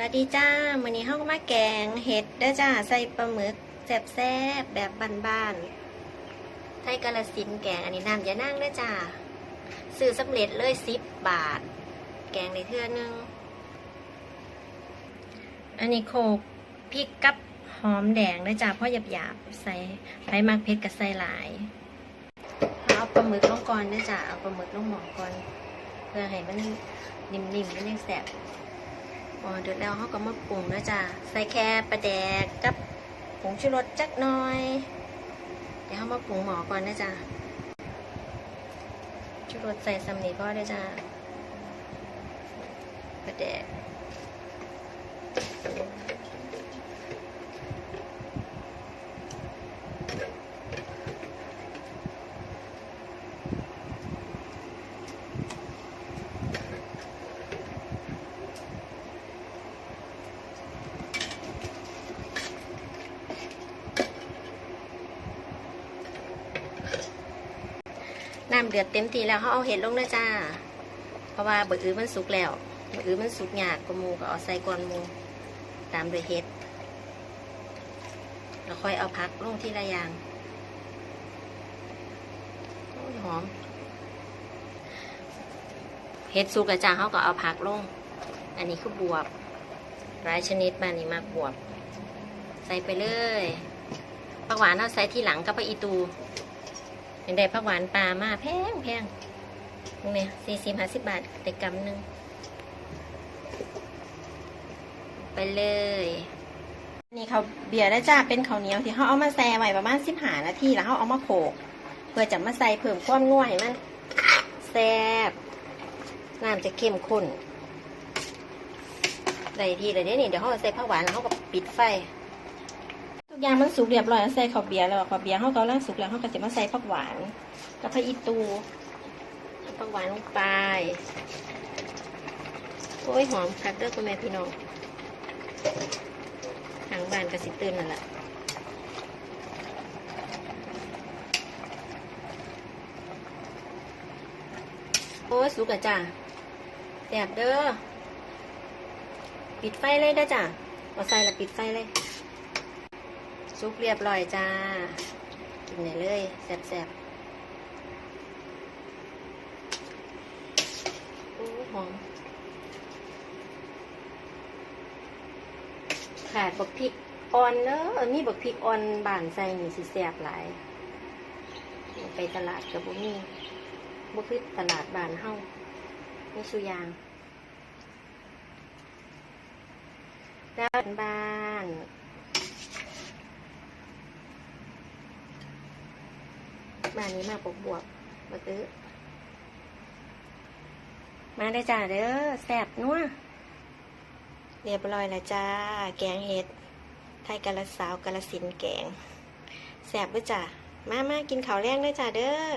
วัสดีจ้ามื้อนี้เฮาก็มาแกงเห็ดเด้อจ้าใส่ปลาหมึกแซ่บๆแบบบ้านๆ ไทยกาลสินแกงอันนี้น้ำยานั่งเด้อจ้าซื้อสำเร็จเลย10บบาท แกงในเทื่อนึง อันนี้โขลกพริกกับหอมแดงเด้อจ้าเพราะหยาบๆใส่ไปมักเผ็ดกับใส่หลาย เอาปลาหมึกลงก่อนเด้อจ้าเอาปลาหมึกลงหมอก่อน เพื่อให้มันนิ่มๆมันยังแสบ อเดือดแล้วเขาก็มาปรุงแล้วจ้ะใส่แค่ปลาแดกกับผงชูรสจักหน่อย เดี๋ยวเขามาปรุงหมอก่อนนะจ้ะชูรสใส่สำนีพ่อได้จ้ะปลาแดก น้ำเดือดเต็มทีแล้วเขาเอาเห็ดลงนะจ้า เพราะว่าเบอร์อือมันสุกแล้วเบอร์อือมันสุกยากกว่ามูก็เอาใส่ก่อนมูตามด้วยเห็ดแล้วค่อยเอาพักลงที่ละอย่างอหอมเห็ดสุกแล้วจ้าเขาก็เอาพักลง อันนี้คือบวบหลายชนิดบ้านนี้มากบวบ ใส่ไปเลยผักหวานเอาใส่ที่หลังกับผักอีตู เป็นได้ผักหวานปลามาแพงแพงตรงเนี้ยสี่สิบห้าสิบบาทแต่กำหนึ่งไปเลย นี่เขาเบียร์ได้จ้าเป็นข้าวเหนียวที่เขาเอามาแซ่ไว้ประมาณสิบหานาทีแล้วเขาเอามาโขลกเพื่อจะมาใส่เพิ่มความง่วยมันแซ่บน้ำจะเข้มข้นได้ทีเลยเดี๋ยวนี่เดี๋ยวเขาใส่ผักหวานแล้วเขาก็ปิดไฟ กอย่างมันสุกเรียบร้อยใส่ข้าวเบียร์แล้วข้าวเบียร์เขาก็ล่างสุกแล้วเขาก็จะมาใส่ผักหวาน กับผักอีตูผักหวานลงไปโอ้ยหอมคักเด้อคุณแม่พี่น้องทางบานก็สิตื่นนั่นแหละโอ้ยสุกอะจ้าแสบเด้อปิดไฟเลยเด้อจ้าเอาใส่และปิดไฟเลย ซุปเรียบร้อยจ้า กินได้เลยแซ่บๆโอ้หอมขาดบักพริกอ่อนเนอะมีบักพริกอ่อนบานใส่นี่สิแซ่บหลาย ไปตลาดกับบุมีบุคือตลาดบานเฮามีสุยางแล้วบ้าน มานี้มาบวกบวกมาตื้อ มาได้จ้าเด้อแสบนัวเรียบร้อยแล้วจ้า แกงเห็ด ไทยกะละสาวกะละสินแกงแสบด้วยจ้ามามากินข้าวแรงด้วยจ้าเด้อ